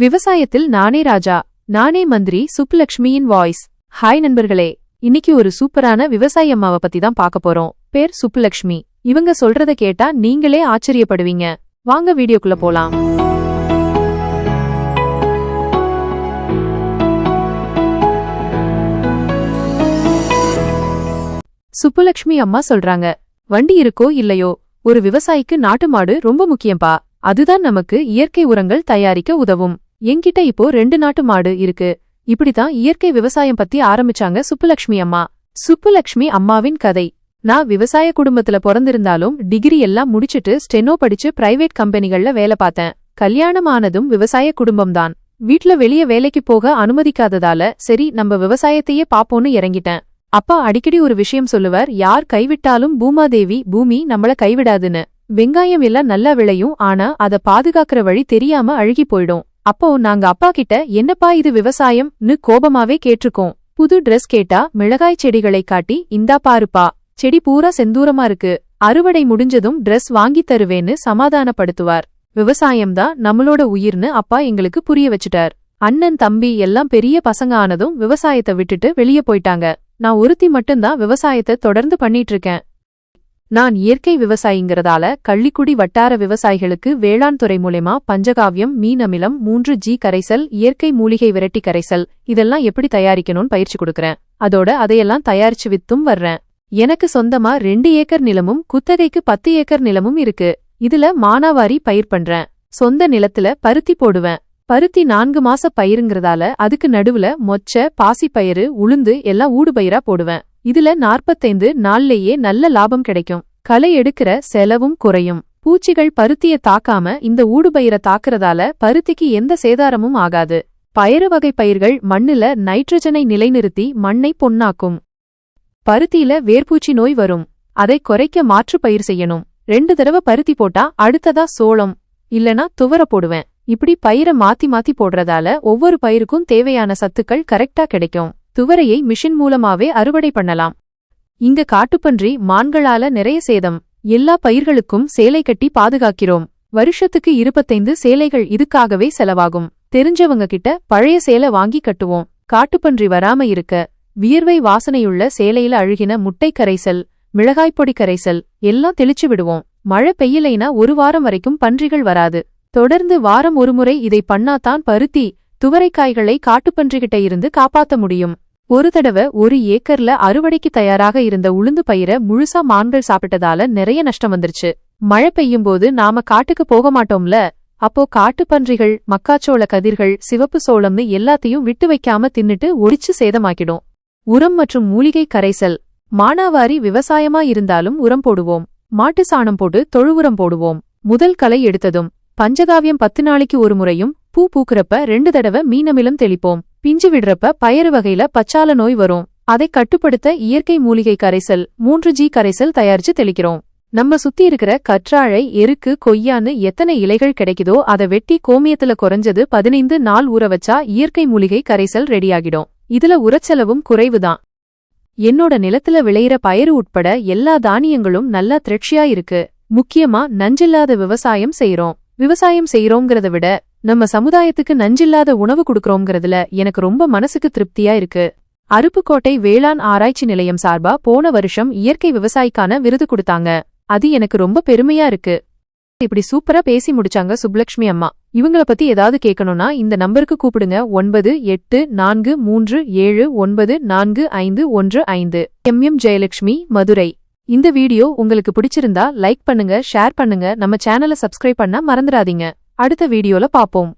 விவசாயத்தில் நானே ராஜா நானே மந்திரி சுப்புலக்ஷ்மியின் வாய்ஸ். ஹாய் நண்பர்களே இன்னைக்கு ஒரு சூப்பரான விவசாயி அம்மாவை பத்தி தான் பார்க்க போறோம். பேர் சுப்புலக்ஷ்மி. இவங்க சொல்றத கேட்டா நீங்களே ஆச்சரியப்படுவீங்க. வாங்க வீடியோக்குள்ள போலாம். சுப்புலக்ஷ்மி அம்மா சொல்றாங்க வண்டி இருக்கோ இல்லையோ ஒரு விவசாயிக்கு நாட்டு மாடு ரொம்ப முக்கியம்பா. அதுதான் நமக்கு இயற்கை உரங்கள் தயாரிக்க உதவும். என்கிட்ட இப்போ ரெண்டு நாட்டு மாடு இருக்கு. இப்படிதான் இயற்கை விவசாயம் பத்தி ஆரம்பிச்சாங்க சுப்புலக்ஷ்மி அம்மா. சுப்புலக்ஷ்மி அம்மாவின் கதை. நான் விவசாய குடும்பத்துல பிறந்திருந்தாலும் டிகிரி எல்லாம் முடிச்சிட்டு ஸ்டெனோ படிச்சு பிரைவேட் கம்பெனிகள்ல வேலை பார்த்தேன். கல்யாணம் ஆனதும் விவசாய குடும்பம்தான். வீட்ல வெளிய வேலைக்கு போக அனுமதிக்காததால சரி நம்ம விவசாயத்தையே பாப்போன்னு இறங்கிட்டேன். அப்பா அடிக்கடி ஒரு விஷயம் சொல்லுவார் யார் கைவிட்டாலும் பூமாதேவி பூமி நம்மள கைவிடாதுன்னு. வெங்காயம் எல்லாம் நல்லா விளையும் ஆனா அத பாதுகாக்கிற வழி தெரியாம அழுகி போயிடும். அப்போ நாங்க அப்பா கிட்ட என்னப்பா இது விவசாயம்னு கோபமாவே கேட்டிருக்கோம். புது Dress கேட்டா மிளகாய் செடிகளை காட்டி இந்தா பாருப்பா. செடி பூரா செந்தூரமா இருக்கு. அறுவடை முடிஞ்சதும் Dress வாங்கித் தருவேன்னு சமாதானப்படுத்துவார். விவசாயம்தான் நம்மளோட உயிர்னு அப்பா எங்களுக்கு புரிய வச்சுட்டார். அண்ணன் தம்பி எல்லாம் பெரிய பசங்க ஆனதும் விவசாயத்தை விட்டுட்டு வெளிய போயிட்டாங்க. நான் ஒருத்தி மட்டும்தான் விவசாயத்தை தொடர்ந்து பண்ணிட்டு இருக்கேன். நான் இயற்கை விவசாயிங்கிறதால கள்ளிக்குடி வட்டார விவசாயிகளுக்கு வேளாண் துறை மூலயமா பஞ்சகாவியம் மீன் அமிலம் மூன்று ஜி கரைசல் இயற்கை மூலிகை விரட்டி கரைசல் இதெல்லாம் எப்படி தயாரிக்கணும்னு பயிற்சி கொடுக்கறேன். அதோட அதையெல்லாம் தயாரிச்சு வித்தும் வர்றேன். எனக்கு சொந்தமா ரெண்டு ஏக்கர் நிலமும் குத்தகைக்கு பத்து ஏக்கர் நிலமும் இருக்கு. இதுல மானாவாரி பயிர் பண்றேன். சொந்த நிலத்துல பருத்தி போடுவேன். பருத்தி நான்கு மாச பயிருங்கிறதால அதுக்கு நடுவுல மொச்ச பாசிப்பயிறு உளுந்து எல்லாம் ஊடுபயிரா போடுவேன். இதுல நாற்பத்தைந்து நாள்லயே நல்ல லாபம் கிடைக்கும். களை எடுக்கிற செலவும் குறையும். பூச்சிகள் பருத்திய தாக்காம இந்த ஊடுபயிர தாக்குறதால பருத்திக்கு எந்த சேதாரமும் ஆகாது. பயறு வகை பயிர்கள் மண்ணுல நைட்ரஜனை நிலைநிறுத்தி மண்ணை பொன்னாக்கும். பருத்தியில வேர்பூச்சி நோய் வரும். அதை குறைக்க மாற்று பயிர் செய்யணும். ரெண்டு தடவை பருத்தி போட்டா அடுத்ததா சோளம். இல்லனா துவர போடுவேன். இப்படி பயிரை மாத்தி மாத்தி போடுறதால ஒவ்வொரு பயிருக்கும் தேவையான சத்துக்கள் கரெக்டா கிடைக்கும். துவரையை மிஷின் மூலமாவே அறுவடை பண்ணலாம். இங்க காட்டுப்பன்றி மான்களால நிறைய சேதம். எல்லா பயிர்களுக்கும் சேலை கட்டி பாதுகாக்கிறோம். வருஷத்துக்கு இருபத்தைந்து சேலைகள் இதுக்காகவே செலவாகும். தெரிஞ்சவங்க கிட்ட பழைய சேலை வாங்கி கட்டுவோம். காட்டுப்பன்றி வராம இருக்க வியர்வை வாசனையுள்ள சேலையில அழுகின முட்டை கரைசல் மிளகாய்ப்பொடி கரைசல் எல்லாம் தெளிச்சு விடுவோம். மழை பெய்யலைனா ஒரு வாரம் வரைக்கும் பன்றிகள் வராது. தொடர்ந்து வாரம் ஒருமுறை இதை பண்ணாதான் பருத்தி துவரைக்காய்களை காட்டுப்பன்றிகிட்ட இருந்து காப்பாத்த முடியும். ஒரு தடவை ஒரு ஏக்கர்ல அறுவடைக்கு தயாராக இருந்த உளுந்து பயிரை முழுசா மான்கள் சாப்பிட்டதால நிறைய நஷ்டம் வந்துருச்சு. மழை பெய்யும் போது நாம காட்டுக்கு போக மாட்டோம்ல? அப்போ காட்டுப்பன்றிகள் மக்காச்சோள கதிர்கள் சிவப்பு சோளம்னு எல்லாத்தையும் விட்டு வைக்காம தின்னுட்டு ஒடிச்சு சேதமாக்கிடும். உரம் மற்றும் மூலிகை கரைசல். மானாவாரி விவசாயமா இருந்தாலும் உரம் போடுவோம். மாட்டு சாணம் போட்டு தொழு உரம் போடுவோம். முதல் களை எடுத்ததும் பஞ்சகாவியம் பத்து நாளைக்கு ஒரு முறையும் பூ பூக்குறப்ப ரெண்டு தடவை மீனமிலம் தெளிப்போம். பிஞ்சு விடுறப்ப பயறு வகையில பச்சால நோய் வரும். அதை கட்டுப்படுத்த இயற்கை மூலிகை கரைசல் மூன்று ஜி கரைசல் தயாரிச்சு தெளிக்கிறோம். நம்ம சுத்தி இருக்கிற கற்றாழை எருக்கு கொய்யான்னு எத்தனை இலைகள் கிடைக்குதோ அதை வெட்டி கோமியத்துல குறைஞ்சது பதினைந்து நாள் ஊற வச்சா இயற்கை மூலிகை கரைசல் ரெடியாகிடும். இதுல உரச்செலவும் குறைவுதான். என்னோட நிலத்துல விளையிற பயறு உட்பட எல்லா தானியங்களும் நல்லா திரட்சியா இருக்கு. முக்கியமா நஞ்சில்லாத விவசாயம் செய்யறோம் விவசாயம் செய்யறோங்கிறத விட நம்ம சமுதாயத்துக்கு நஞ்சில்லாத உணவு கொடுக்கறோங்கிறதுல எனக்கு ரொம்ப மனசுக்கு திருப்தியா இருக்கு. அருப்புக்கோட்டை வேளாண் ஆராய்ச்சி நிலையம் சார்பா போன வருஷம் இயற்கை விவசாயிக்கான விருது கொடுத்தாங்க. அது எனக்கு ரொம்ப பெருமையா இருக்கு. இப்படி சூப்பரா பேசி முடிச்சாங்க சுப்லக்ஷ்மி அம்மா. இவங்கள பத்தி ஏதாவது கேட்கணும்னா இந்த நம்பருக்கு கூப்பிடுங்க. ஒன்பது எட்டு நான்கு மூன்று ஏழு ஒன்பது நான்கு ஐந்து ஒன்று ஐந்து. எம். எம். ஜெயலட்சுமி மதுரை. இந்த வீடியோ உங்களுக்கு பிடிச்சிருந்தா லைக் பண்ணுங்க ஷேர் பண்ணுங்க. நம்ம சேனலை சப்ஸ்கிரைப் பண்ண மறந்துடாதீங்க. அடுத்த வீடியோல பாப்போம்.